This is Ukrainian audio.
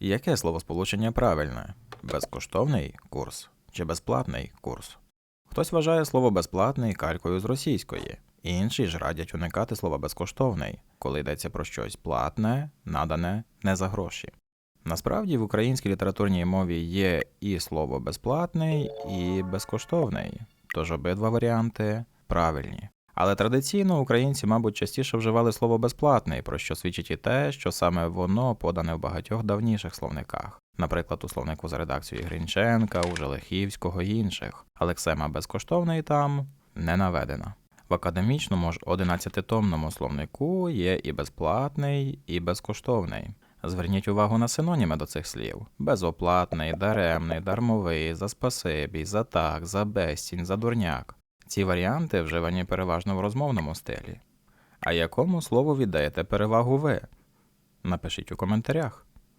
Яке словосполучення правильне? Безкоштовний курс чи безплатний курс? Хтось вважає слово безплатний калькою з російської, інші ж радять уникати слова безкоштовний, коли йдеться про щось платне, надане не за гроші. Насправді в українській літературній мові є і слово безплатний, і безкоштовний, тож обидва варіанти правильні. Але традиційно українці, мабуть, частіше вживали слово безплатний, про що свідчить і те, що саме воно подане в багатьох давніших словниках, наприклад, у словнику за редакцією Гринченка, у Желехівського і інших. Але Ксема безкоштовний там не наведена. В академічному ж 11-томному словнику є і безплатний, і безкоштовний. Зверніть увагу на синоніми до цих слів: безоплатний, даремний, дармовий, за спасибі, за так, за безцінь, за дурняк. Ці варіанти вживані переважно в розмовному стилі. А якому слову віддаєте перевагу ви? Напишіть у коментарях.